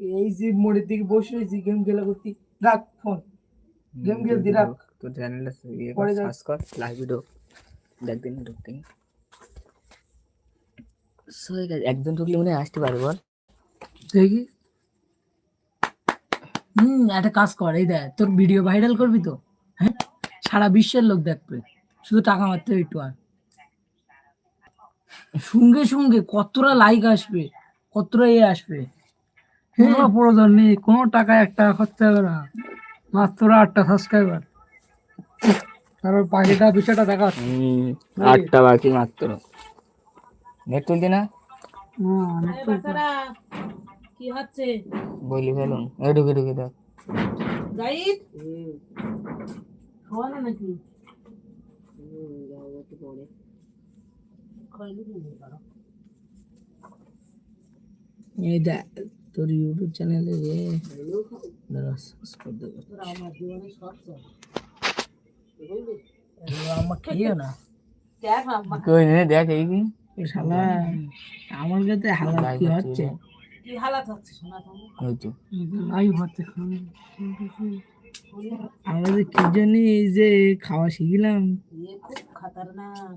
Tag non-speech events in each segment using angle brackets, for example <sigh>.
এই যে মোড়ের দিকে বসে রয়েছি গেম খেলা করতি রাখ ফোন। গেম খেলতি রাখ। তো চ্যানেলটা ইয়ে কর পরে সার্চ কর লাইভ ভিডিও দেখ দিন ঢুকতে। সো একজন ঢুকলে মনে আসতে পারে বল। দেখি। হুম একটা কাজ কর এই দেখ তোর ভিডিও ভাইরাল করবি তো? হ্যাঁ? সারা বিশ্বের লোক দেখবে। শুধু টাকা মারতে হবে একটু আর। সঙ্গে সঙ্গে কতটা লাইক আসবে কতটা এ আসবে। কোনো প্রয়োজন নেই কোনো টাকা এক টাকা খরচা হবে না। মাত্র আটটা সাবস্ক্রাইবার তারপর বাকিটা বিষয়টা দেখা হুম, আটটা বাকি মাত্র। নেট তুলতি না? কি হচ্ছে? বলি ফেলুন। এই ঢুকে ঢুকে দেখ। গাইড এই দেখ। তোর ইউটিউব চ্যানেলে রে। দাঁড়া দেবো খেয়েও না। দেখ কই নে দেখ এই কি? শালা আমার কাছে হালাত কি হচ্ছে? কি হালাত হচ্ছে শোনা তো? আই হচ্ছে। আমরা যে কি জন্য এই যে খাওয়া শিখলাম। এ খুব খাতারনাক।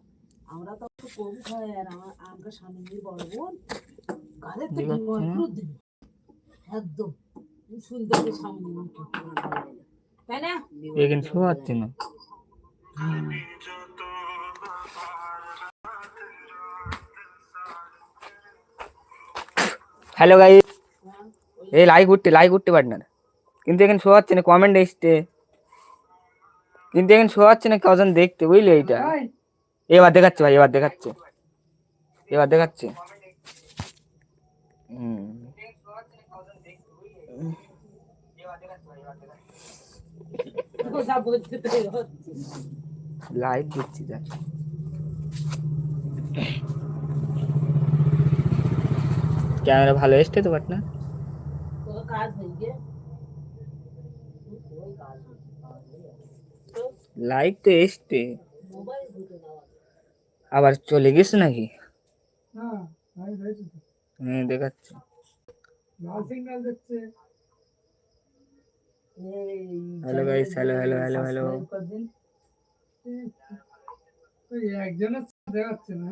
আমরা তো একটু কম খাই আর আমার আমরা স্বামীর বড় বোন। গালে তো দেখাচ্ছে না? ডিমান্ড দিবি একদম। হবে স্বামী তাই না? এখানে শো হচ্ছে না। হ্যালো গাই এই লাইক উঠতে লাইক উঠতে পারি না। কিন্তু এখানে শো হচ্ছে না কমেন্ট এসছে। কিন্তু এখানে শো হচ্ছে না কজন দেখতে বুঝলি এইটা? এবার দেখাচ্ছে ভাই এবার দেখাচ্ছে। এবার দেখাচ্ছে। হুম। যা বলতে তো এই হচ্ছে। লাইভ দিচ্ছি দেখ ক্যামেরা ভালো এসছে তো পার্টনার তোর কাজ হয়ে গে ওই কাজ লাইভ তো এসছে মোবাইল ঘুটে নেওয়া আবার চলে গেছে নাকি হ্যাঁ হ্যাঁ দেখাচ্ছে লাল সিগন্যাল দিচ্ছে এই hello guys hello hello hello hello একজনের দেখাচ্ছে না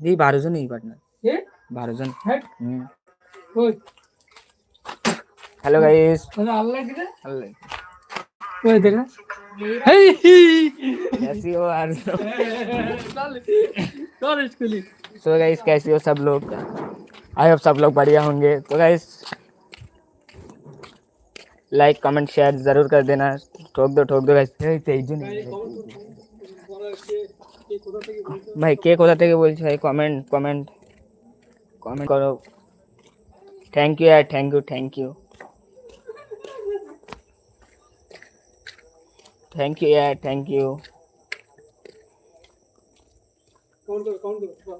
এই বারো জন এই পার্টনার এ বারো জন হ্যাঁ হুম কই হ্যালো গাইস তাহলে আল্লাহ কি রে কই দেখা হেই कैसी हो यार চল স্কুলে सो गाइस कैसे हो सब लोग आई होप सब लोग बढ़िया होंगे तो गाइस लाइक कमेंट शेयर जरूर कर देना ठोक दो ठोक दो गाइस ভাই কে কোথা থেকে বলছে ভাই কমেন্ট কমেন্ট কমেন্ট করো থ্যাংক ইউ यार thank you thank you thank you यार थैंक यू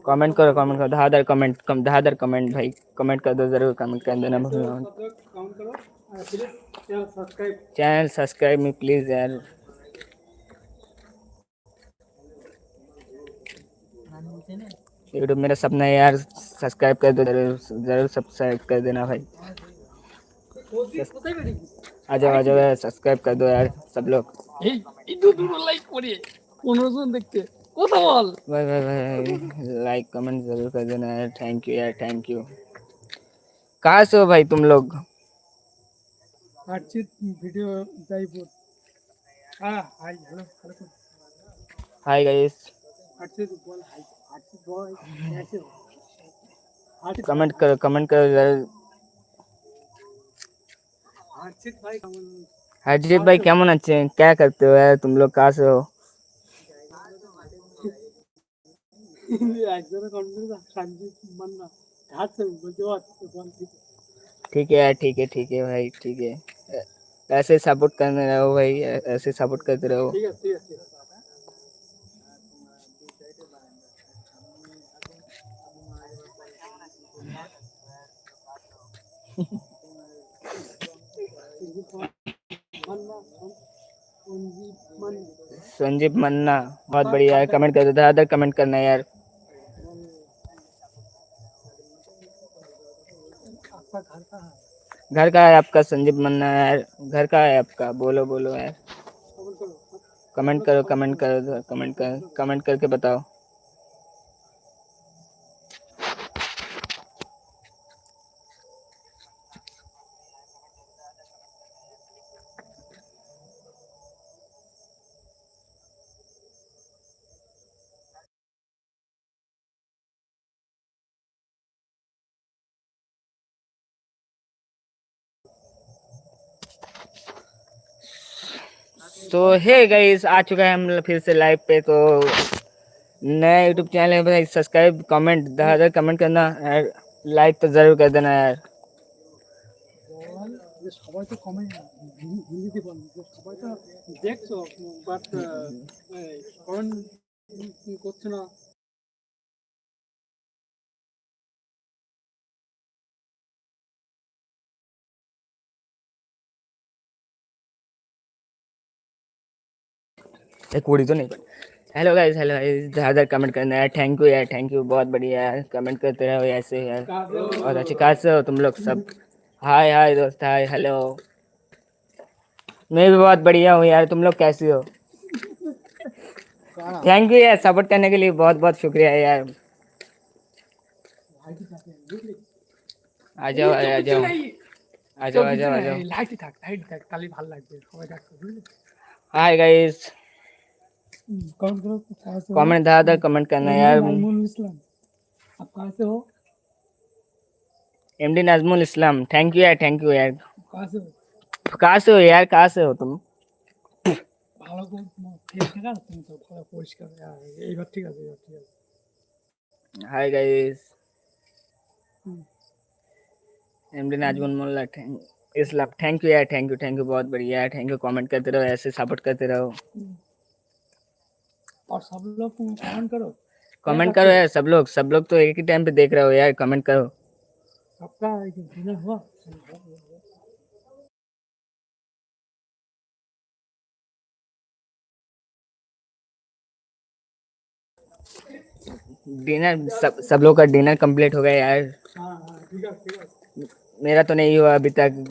कमेंट करो कमेंट करो दहादर कमेंट कम दहादर कमेंट भाई कमेंट कर दो जरूर कमेंट कर देना भूलना मत। चैनल सब्सक्राइब मी प्लीज यार यूट्यूब मेरा सपना है यार सब्सक्राइब कर दो जरूर जरूर सब्सक्राइब कर देना भाई आ जाओ आ जाओ यार सब्सक्राइब कर दो यार सब लोग এই এই তো দুটো লাইক করে পনেরো জন দেখতে কথা বল भाई भाई भाई लाइक कमेंट जरूर कर देना यार थैंक यू यार थैंक यू कहाँ से हो भाई तुम लोग हाय हॅलो हाय बोल हाय कैसे कमेंट कर कमेंट कर गाइस भाई क्या हर्षित भाई अच्छे क्या करते हो यार? तुम लोग कहाँ से हो? ठीक है ठीक है ठीक है भाई ठीक है। ऐसे सपोर्ट करने रहो भाई ऐसे सपोर्ट करते रहो। संजीव मन्ना बहुत बढ़िया है कमेंट कर दो कमेंट करना यार। घर का है आपका संजीव मन्ना यार घर का है आपका, बोलो बोलो यार। कमेंट करो कमेंट करो कमेंट करो कमेंट कर कमेंट करके बताओ। तो हे गाइस आ चुका है हम लोग फिर से लाइव पे तो नया यूट्यूब चैनल है भाई सब्सक्राइब कमेंट दर कमेंट करना यार लाइक तो ज़रूर कर देना यार বল যে সবাই তো কমেন্ট হিন্দিতে বল যে সবাই তো দেখছো বাট কমেন্ট করছে না एक कोड़ी तो नहीं। हेलो गाइस हेलो गाइस ज़्यादा कमेंट करना है थैंक यू यार थैंक यू बहुत बढ़िया यार। कमेंट करते रहो ऐसे यार। और अच्छे खासे हो तुम लोग सब। हाय हाय दोस्त हाय हेलो मैं भी बहुत बढ़िया हूँ यार तुम लोग कैसे हो? थैंक यू यार सपोर्ट करने के लिए बहुत बहुत शुक्रिया यार। आ जाओ आ जाओ आ जाओ। आ जाओ आ जाओ हाय गाइस कमेंट करो कहाँ से हो? कमेंट ज़्यादा कमेंट करना यार नाजमुल इस्लाम आप कहाँ से हो MD Nazmul Islam thank you यार थैंक यू यार कहाँ से हो कहाँ से हो यार कहाँ से हो तुम ভালো করে ফেস দেখা তুমি তো ভালো পরিষ্কার হ্যাঁ, এইবার ঠিক আছে এইবার ঠিক আছে hi guys hmm. MD Nazmul Molla thank Islam thank you यार थैंक यू थैंक यू बहुत बढ़िया यार थैंक यू कमेंट करते रहो ऐसे सपोर्ट करते रहो और सब लोग कमेंट करो। कमेंट करो यार सब लोग सब लोग तो एक ही टाइम पे देख रहे हो यार कमेंट करो। आपका डिनर हुआ। डिनर सब सब लोग का डिनर कंप्लीट हो गया यार। हाँ है। मेरा तो नहीं हुआ अभी तक।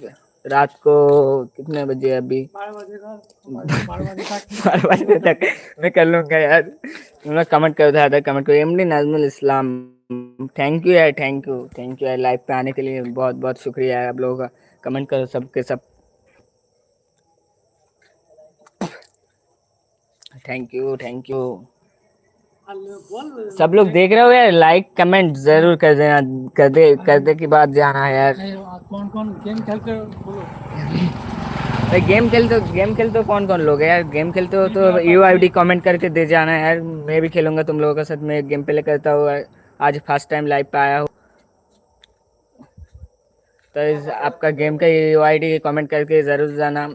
रात को कितने बजे अभी? बारह बजे तक <laughs> बारह बजे तक। मैं कर लूँगा यार। तुम लोग कमेंट करो ज़्यादा कमेंट करो। MD Najmul Islam. Thank you यार थैंक यू थैंक यू यार। लाइव पे आने के लिए बहुत बहुत शुक्रिया यार आप लोगों का। कमेंट करो सबके सब। थैंक यू थैंक यू सब लोग देख रहे हो यार? लाइक कमेंट ज़रूर कर देना। कर दे कर दे के बाद जाना है यार। कौन कौन? गेम खेल कर बोलो। भाई गेम खेलते हो गेम खेलते हो कौन कौन लोग हैं यार? गेम खेलते हो तो यू आई डी कॉमेंट करके दे जाना यार। मैं भी खेलूँगा तुम लोगों के साथ। मैं गेम प्ले करता हूँ आज फ़र्स्ट टाइम लाइव पे आया हूँ। तो इस आपका गेम का यू आई डी कॉमेंट करके ज़रूर जाना।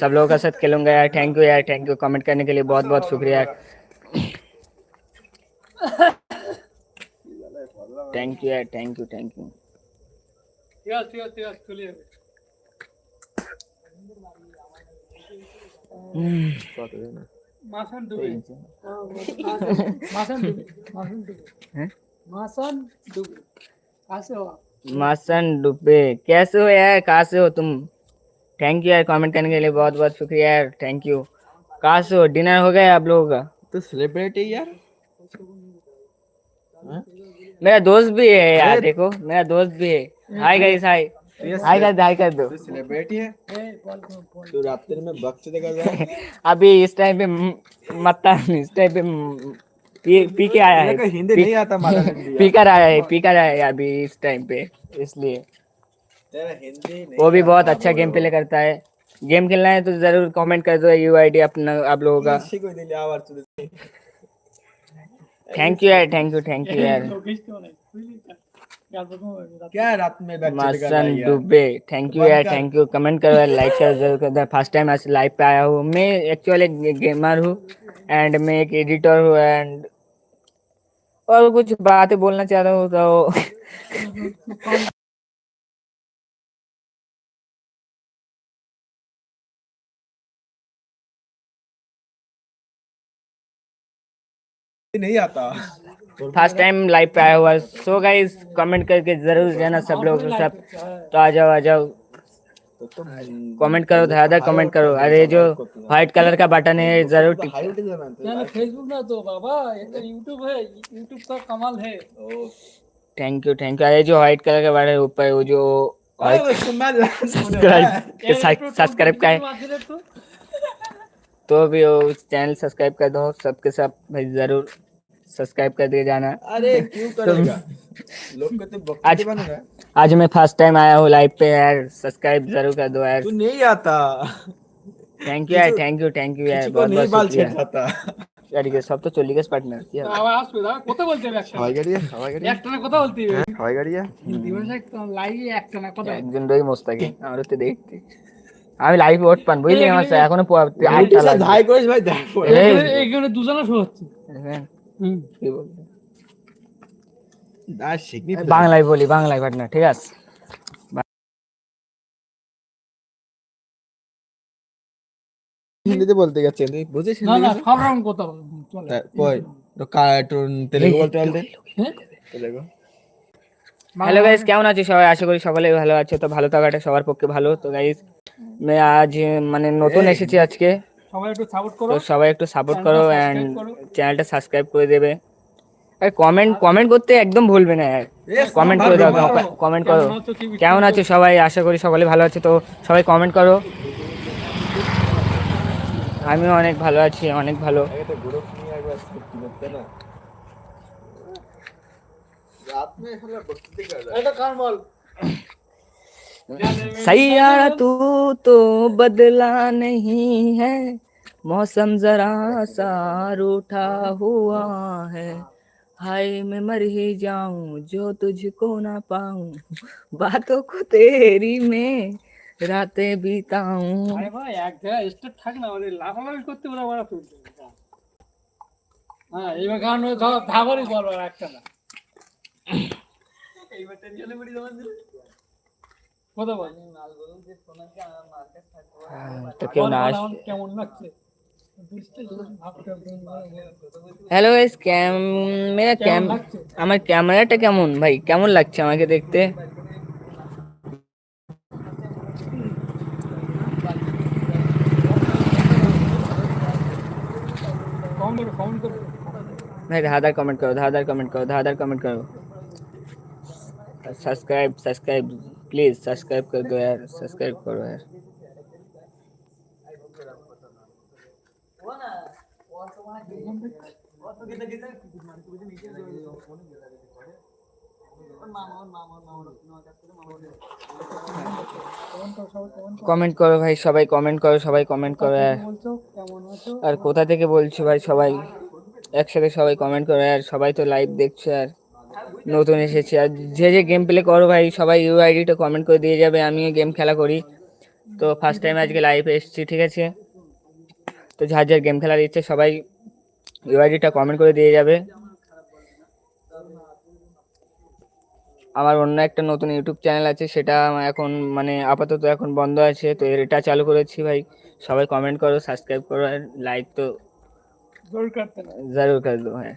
सब लोगों के साथ खेलूँगा यार। थैंक यू यार। थैंक यू कॉमेंट करने के लिए बहुत बहुत शुक्रिया यार। थैंक यू यार थैंक यू थैंक यू ঠিক আছে ঠিক আছে ঠিক আছে চলে যাবে মাসান ডুবে मासन डुबे मासन डुबे हैं? मासन डुबे कहाँ से हो आप मासन डुबे कैसे हो यार कहाँ से हो तुम थैंक यू यार कमेंट करने के लिए बहुत बहुत शुक्रिया यार थैंक यू कहाँ से हो डिनर हो गया आप लोगों का तो सेलिब्रिटी यार मेरा दोस्त भी है यार देखो मेरा दोस्त भी है। Hi guys hi. हाय कर हाय कर दो। सेलिब्रिटी है? तू रात्रि में बक्स देगा जाए अभी इस टाइम पे मत्ता इस टाइम पे पी पी के आया है। हिंदी नहीं आता <laughs> पी कर आया है पी कर आया है अभी इस टाइम पे इसलिए। तेरा हिंदी नहीं वो भी बहुत अच्छा गेम प्ले करता है। गेम खेलना है तो ज़रूर कमेंट कर दो यू आई डी अपना आप लोगों का किसी को दिले आवाज़ तुझे थैंक यू यार थैंक यू थैंक यू यार। लोकेश क्यों रात में मसन डुबे। थैंक यू यार थैंक यू कमेंट करो लाइक शेयर ज़रूर कर। फ़र्स्ट टाइम ऐसे लाइव पे आया हूँ। मैं एक्चुअली एक गेमर हूँ एंड मैं एक एडिटर हूँ एंड और कुछ बातें बोलना चाह रहा हूँ तो <laughs> नहीं आता। फ़र्स्ट टाइम लाइव पे आया हुआ। सो गाइस कमेंट करके ज़रूर जाना सब लोग सब। तो आ जाओ आ जाओ। कमेंट करो दादा कमेंट करो। अरे जो व्हाइट कलर का बटन है ज़रूर उठे जाना तो। ना फेसबुक ना तो बाबा ये तो यूट्यूब है। यूट्यूब का कमाल है। थैंक यू थैंक यू अरे जो व्हाइट कलर का बटन है ऊपर वो जो सब्सक्राइब <laughs> सब्सक्राइब का है। तो तो भी वो चैनल सब्सक्राइब कर दो सबके सब भाई जरूर सब्सक्राइब कर दिए जाना अरे क्यों करेगा लोग को तो आज बकरी बनेगा आज मैं फर्स्ट टाइम आया हूँ लाइव पे यार सब्सक्राइब जरूर कर दो यार तू नहीं आता थैंक यू यार थैंक यू थैंक यू यार किसी को बहुत नहीं बहुत बाल शुक्रिया छेड़ जाता यार ये सब तो चली गए पार्टनर क्या আবার আসবে দাদা কথা বলতে হবে একসাথে हवाई गाड़ी है हवाई गाड़ी একটা না কথা বলতে হবে हवाई गाड़ी है হিন্দি ভাষা লাইভে একটা না কথা একজন রই মোস্তাকি আমরা তো দেখতে আমি লাইভ ওট পান বুঝলি? আমার স্যার এখনও ধাই করিস ভাই দেখ। এই এখানে দুজনা শো হচ্ছে। হ্যাঁ। বাংলায় বলি বাংলায় ঘটনা ঠিক আছে? হিন্দিতে বলতে গেছে তুই না না সব কথা চলে। হ্যালো গাইস কেমন আছো সবাই? আশা করি সকলেই ভালো আছো তো ভালো থাকাটা সবার পক্ষে ভালো তো গাইস আজ মানে নতুন এসেছি আজকে সবাই একটু সাপোর্ট করো সবাই একটু সাপোর্ট করো অ্যান্ড চ্যানেলটা সাবস্ক্রাইব করে দেবে আর কমেন্ট কমেন্ট করতে একদম ভুলবে না কমেন্ট করে দাও কমেন্ট করো কেমন আছো সবাই আশা করি সকলে ভালো আছে তো সবাই কমেন্ট করো আমিও অনেক ভালো আছি অনেক ভালো রাত মে বল सैयारा तू तो बदला नहीं है मौसम जरा सा रूठा हुआ है हाय मैं मर ही जाऊं जो तुझको ना पाऊं बातों को तेरी में रातें बिताऊं আরে ভাই এক জায়গায় স্টেপ থাক না ওদের লাফালাফি করতে বলে ওরা তুলছে হ্যাঁ এইবার গান ধাবারই বল আর একটা না কথা বল तो <clears throat> क्यों হ্যালো গাইস ক্যাম মেরা ক্যাম কেমন লাগছে? আমার ক্যামেরাটা কেমন ভাই কেমন লাগছে আমাকে দেখতে কমেন্ট করো কমেন্ট করো भाई धारदार कमेंट करो धारदार कमेंट करो धारदार कमेंट करो सब्सक्राइब सब्सक्राइब प्लीज सब्सक्राइब कर दो यार सब्सक्राइब करो यार কমেন্ট করো ভাই সবাই কমেন্ট করো সবাই কমেন্ট করো यार বলছো কেমন আছো আর কোথা থেকে বলছো ভাই সবাই একসাথে সবাই কমেন্ট করো আর সবাই তো লাইভ দেখছো আর নতুন এসেছি। আর যে যে গেম প্লে করো ভাই সবাই ইউ আইডিটা কমেন্ট করে দিয়ে যাবে আমিও গেম খেলা করি। তো ফার্স্ট টাইম আজকে লাইভে এসেছি ঠিক আছে? তো যার যার গেম খেলার ইচ্ছে সবাই ইউ আইডিটা কমেন্ট করে দিয়ে যাবে। আমার অন্য একটা নতুন ইউটিউব চ্যানেল আছে সেটা এখন মানে আপাতত এখন বন্ধ আছে তো এটা চালু করেছি ভাই। সবাই কমেন্ট করো সাবস্ক্রাইব করো লাইক তো জরুর কর দো হ্যাঁ।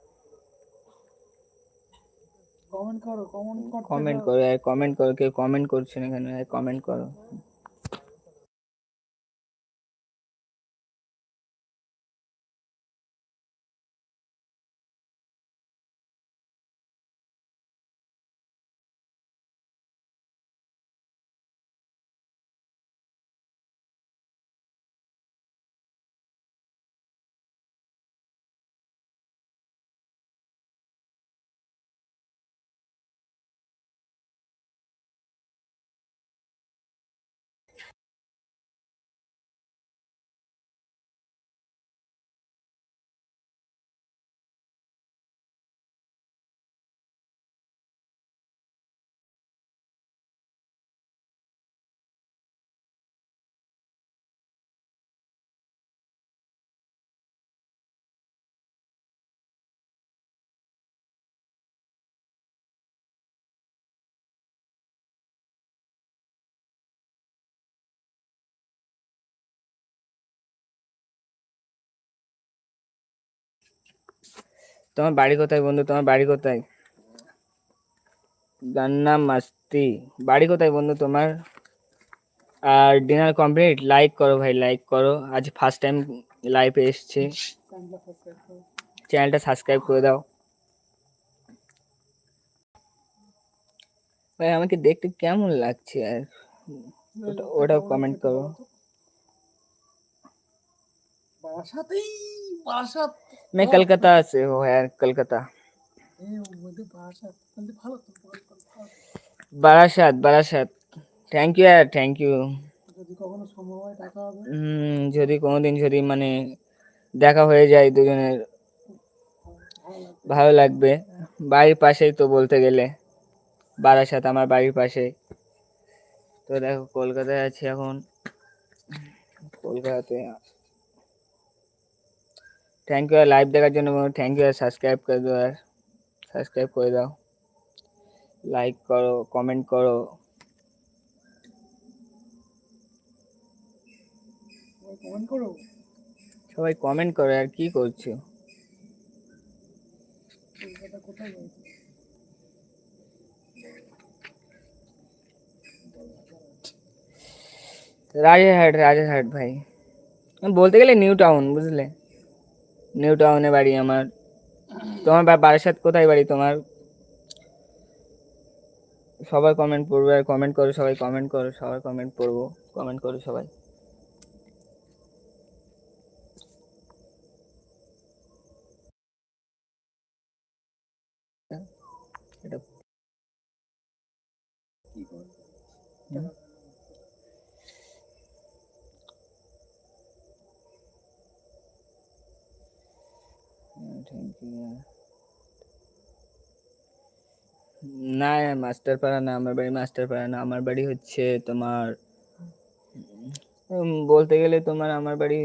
কমেন্ট করো কমেন্ট করো কমেন্ট করো কমেন্ট করো কেউ কমেন্ট করছে না কেন কমেন্ট করো। তোমার বাড়ি কোথায় বন্ধু? তোমার বাড়ি কোথায়? গান্না মাস্তি বাড়ি কোথায় বন্ধু তোমার? আর ডিনার কমপ্লিট লাইক করো ভাই লাইক করো। আজ ফার্স্ট টাইম লাইভে এসছে। চ্যানেলটা সাবস্ক্রাইব করে দাও। ভাই, আমাকে দেখতে কেমন লাগছে আর? ওটা ওটাও কমেন্ট করো। বাসাতেই বাসাত मैं कलकत्ता से हूँ यार कलकत्ता এই ওদের বাসাত কিন্তু ভালো তো বারাসাত বারাসাত থ্যাংক ইউ यार থ্যাংক ইউ যদি কখনো সম্ভব হয় টাকা হবে হুম যদি কোনোদিন যদি মানে দেখা হয়ে যায় দুজনের ভালো লাগবে বাড়ির পাশেই তো বলতে গেলে বারাসাত আমার বাড়ির পাশে তো দেখো কলকাতায় আছি এখন কলকাতাতে থ্যাংক ইউ আর লাইভ দেখার জন্য থ্যাংক ইউ সাবস্ক্রাইব করে দাও আর সাবস্ক্রাইব করে দাও। লাইক করো কমেন্ট করো। কমেন্ট করো। সবাই কমেন্ট করো আর কি করছ? রাজারহাট রাজারহাট ভাই। বলতে গেলে নিউ টাউন বুঝলে? নিউ টাউনে বাড়ি আমার। তোমার বারাসাত কোথায় বাড়ি তোমার? সবাই কমেন্ট পড়বে আর কমেন্ট করো সবাই কমেন্ট করো সবাই কমেন্ট পড়ব কমেন্ট করো সবাই। এটা না মাস্টারপাড়া না, আমার বাড়ি মাস্টারপাড়া না, আমার বাড়ি হচ্ছে তোমার বলতে গেলে তোমার আমার বাড়ি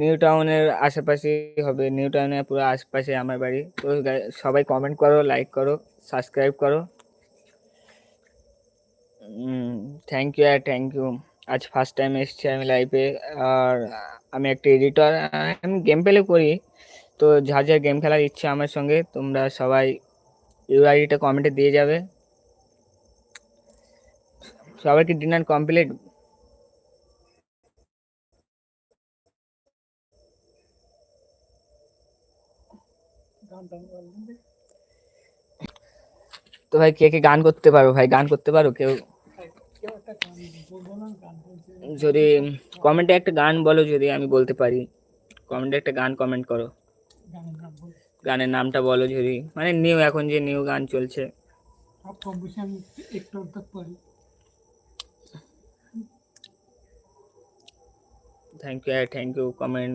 নিউ টাউনের আশেপাশে হবে নিউ টাউনের পুরো আশেপাশে আমার বাড়ি। তো সবাই কমেন্ট করো লাইক করো সাবস্ক্রাইব করো। থ্যাংক ইউ আর থ্যাংক ইউ আজ ফার্স্ট টাইম এসেছি আমি লাইফে আর আমি একটা এডিটর আমি গেম প্লে করি। তো যার যার গেম খেলার ইচ্ছে আমার সঙ্গে, তোমরা সবাই ইউআইডিটা কমেন্টে দিয়ে যাবে। সবার কি ডিনার কমপ্লিট তো ভাই, কে কে গান করতে পারো? ভাই, গান করতে পারো কেউ? যদি কমেন্টে একটা গান বলো, যদি আমি বলতে পারি। কমেন্টে একটা গান কমেন্ট করো। গানের নামটা বলো যদি। মানে নিউ এখন যে নিউ গান চলছে। Thank you thank you comment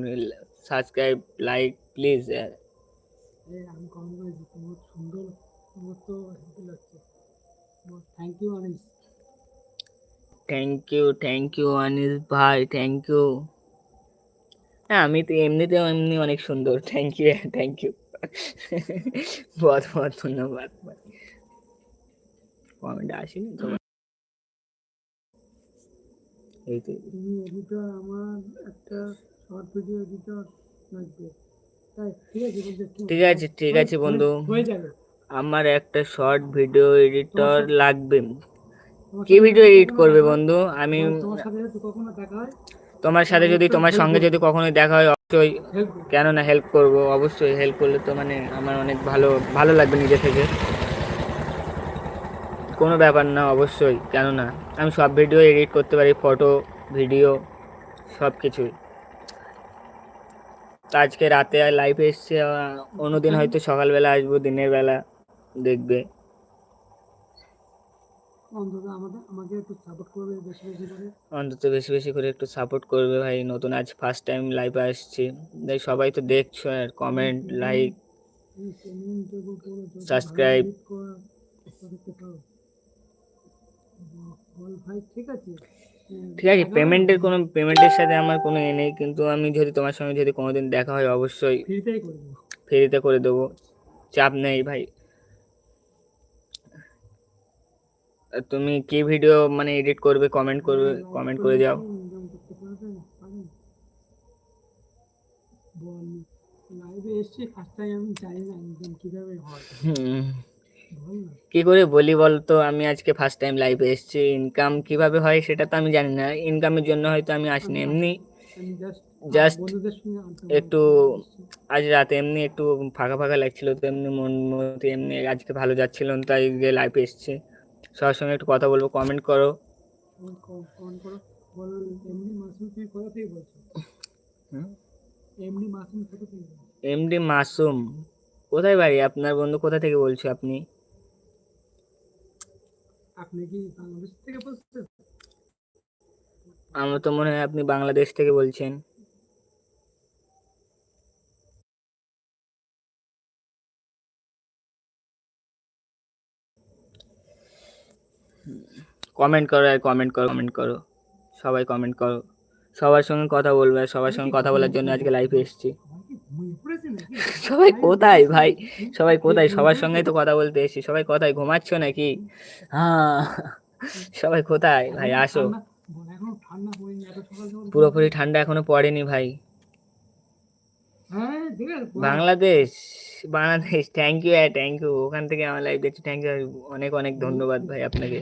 subscribe like please আমি কমেন্ট করেছি তোমার সুন্দর তোমার তো লাগছে। Thank you Anis. Thank you thank you Anis ভাই থ্যাংক ইউ হ্যাঁ আমি তো এমনিতেও এমনি অনেক সুন্দর। থ্যাংক ইউ থ্যাংক ইউ বহুত বহুত ধন্যবাদ। কমেন্ট আসেনি তো? এই তো। তুমি আমার একটা শর্ট ভিডিও এডিটর লাগবে। ঠিক আছে ঠিক আছে বন্ধু। আমার একটা শর্ট ভিডিও এডিটর লাগবে। কি ভিডিও এডিট করবে বন্ধু? আমি তোমার সাথে কখনো দেখা হয় তোমার সাথে যদি তোমার সঙ্গে যদি কখনোই দেখা হয়, অবশ্যই হেল্প কেন না হেল্প করব? অবশ্যই হেল্প করলে তো মানে আমার অনেক ভালো ভালো লাগবে নিজে থেকে। কোনো ব্যাপার না, অবশ্যই, কেন না? আমি সব ভিডিও এডিট করতে পারি ফটো ভিডিও সব কিছুই আজকে রাতে লাইভে এসছে অন্যদিন হয়তো সকালবেলা আসব, দিনের বেলা দেখবে। অন্তত আমাদের আমাকে একটু সাপোর্ট করবে বেশি বেশি করে। অন্তত বেশি বেশি করে একটু সাপোর্ট করবে ভাই। নতুন আজ ফার্স্ট টাইম লাইভে আসছি। তাই সবাই তো দেখছ আর কমেন্ট লাইক ভাই ঠিক আছে? ঠিক আছে পেমেন্টের কোনো পেমেন্টের সাথে আমার কোনো এ নেই। কিন্তু আমি যদি তোমার সঙ্গে যদি কোনোদিন দেখা হয় অবশ্যই ফ্রিতে করে দেবো। চাপ নেই ভাই আর তুমি কি ভিডিও মানে এডিট করবে কমেন্ট করবে কমেন্ট করে যাও। কি করে বলি বলতো আমি আজকে ফার্স্ট টাইম লাইভে এসেছি। ইনকাম কীভাবে হয় সেটা তো আমি জানি না। ইনকামের জন্য হয়তো আমি আসিনি এমনি জাস্ট একটু আজ রাতে এমনি একটু ফাঁকা ফাঁকা লাগছিল তো এমনি মন মতো এমনি আজকে ভালো যাচ্ছিল তাই লাইভে এসছে। সবার সঙ্গে একটু কথা বলব কমেন্ট করো। এমডি মাসুম কোথায় বাড়ি? আপনার বন্ধু কোথা থেকে বলছো আপনি? আপনি কি বাংলাদেশ থেকে বলছেন? আমার তো মনে হয় আপনি বাংলাদেশ থেকে বলছেন। কমেন্ট করো আর কমেন্ট করো কমেন্ট করো। সবাই কমেন্ট করো। সবার সঙ্গে কথা বলবে, সবার সঙ্গে কথা বলার জন্য আজকে লাইভে এসেছি। সবাই কোথায় ভাই? সবাই কোথায়? সবার সঙ্গেই তো কথা বলতে এসেছি। সবাই কোথায়? ঘুমাচ্ছ নাকি? হ্যাঁ। সবাই কোথায়? ভাই, আসো। পুরোপুরি ঠান্ডা এখনও পড়েনি ভাই। বাংলাদেশ বাংলাদেশ থ্যাংক ইউ হ্যাঁ থ্যাংক ইউ ওখান থেকে আমার লাইভ দেখছি। থ্যাংক ইউ অনেক অনেক ধন্যবাদ ভাই আপনাকে।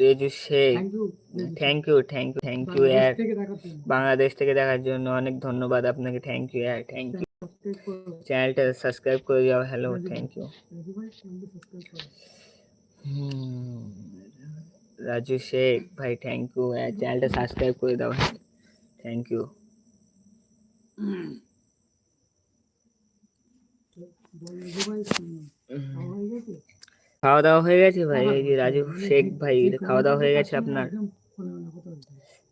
Reju Sheikh thank you thank you thank you thank you Bangladesh হ্যাঁ থেকে দেখার জন্য বাংলাদেশ থেকে দেখার জন্য অনেক ধন্যবাদ আপনাকে থ্যাংক ইউ হ্যাঁ থ্যাংক ইউ সাবস্ক্রাইব করো চ্যানেলটা সাবস্ক্রাইব করে যাও হ্যালো থ্যাংক ইউ রাজু ভাই চ্যানেলটা সাবস্ক্রাইব করো রাজু শেখ ভাই থ্যাংক ইউ হ্যাঁ চ্যানেলটা সাবস্ক্রাইব করে দাও হ্যাঁ থ্যাংক ইউ বল রাজু ভাই খাওয়া দাওয়া হয়ে গেছে ভাই এই যে রাজু শেখ ভাই খাওয়া দাওয়া হয়ে গেছে আপনার।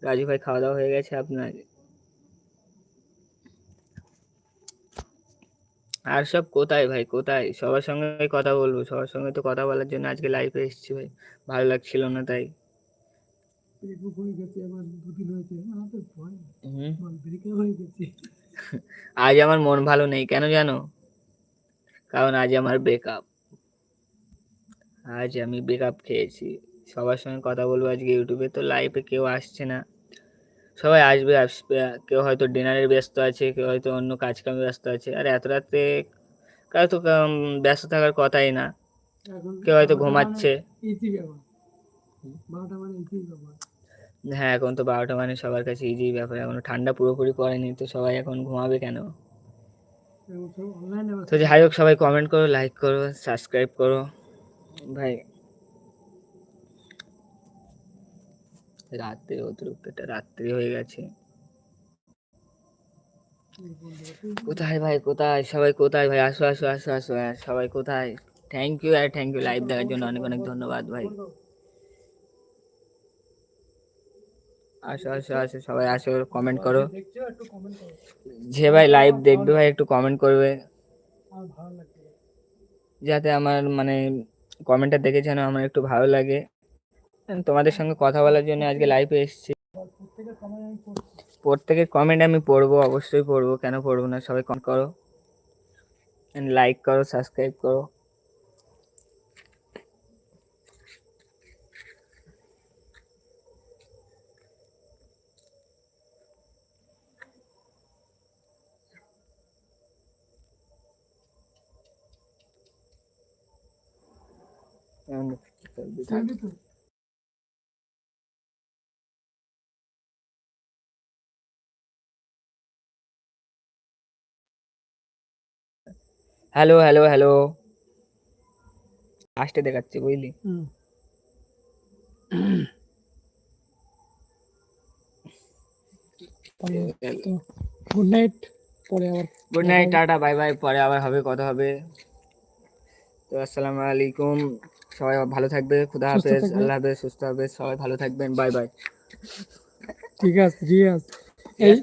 রাজু ভাই খাওয়া দাওয়া হয়ে গেছে আপনার। আর সব কোথায় ভাই কোথায়? সবার সঙ্গে কথা বলব সবার সঙ্গে তো কথা বলার জন্য আজকে লাইভে এসেছি ভাই ভালো লাগছিল না তাই। আজ আমার মন ভালো নেই কেন জানো? কারণ আজ আমার ব্রেকআপ আজ আমি ব্রেকআপ খেয়েছি। সবার সঙ্গে কথা বলব আজকে ইউটিউবে তো লাইভে কেউ আসছে না। সবাই আসবে আসবে। কেউ হয়তো ডিনারে ব্যস্ত আছে কেউ হয়তো অন্য কাজ কামে ব্যস্ত আছে। আর এত রাতে কারও তো ব্যস্ত থাকার কথাই না। কেউ হয়তো ঘুমাচ্ছে। মানে বারোটা মানে হ্যাঁ এখন তো বারোটা মানে সবার কাছে ইজি ব্যাপার। এখন ঠান্ডা পুরোপুরি পড়েনি তো সবাই এখন ঘুমাবে কেন? তো যাই হোক সবাই কমেন্ট করো লাইক করো সাবস্ক্রাইব করো। ভাই। রাত্রে অতিরিক্ত একটা রাত্রি হয়ে গেছে। কোথায় ভাই কোথায়? সবাই কোথায় ভাই? আসো আসো আসো আসো হ্যাঁ, সবাই কোথায়? থ্যাংক ইউ আর থ্যাংক ইউ লাইভ দেখার জন্য অনেক অনেক ধন্যবাদ ভাই। আসো আসো আসো সবাই আসো কমেন্ট করো। যে ভাই লাইভ দেখবে ভাই একটু কমেন্ট করবে। যাতে আমার মানে কমেন্টটা দেখে যেন আমার একটু ভালো লাগে। তোমাদের সঙ্গে কথা বলার জন্য আজকে লাইভে এসেছি। প্রত্যেকের কমেন্ট আমি পড়ব, অবশ্যই পড়ব, কেন পড়ব না, সবাই কমেন্ট করো। লাইক করো সাবস্ক্রাইব করো। হ্যালো হ্যালো হ্যালো আসতে দেখাচ্ছি বুঝলি? গুড নাইট পরে আবার গুড নাইট টাটা বাই বাই পরে আবার হবে কথা হবে। তো আসসালামু আলাইকুম। সবাই ভালো থাকবে খুদা হাফেজ আল্লাহ হাফেজ সুস্থ হাফেজ সবাই ভালো থাকবেন বাই বাই। ঠিক আছে জি আছে। এই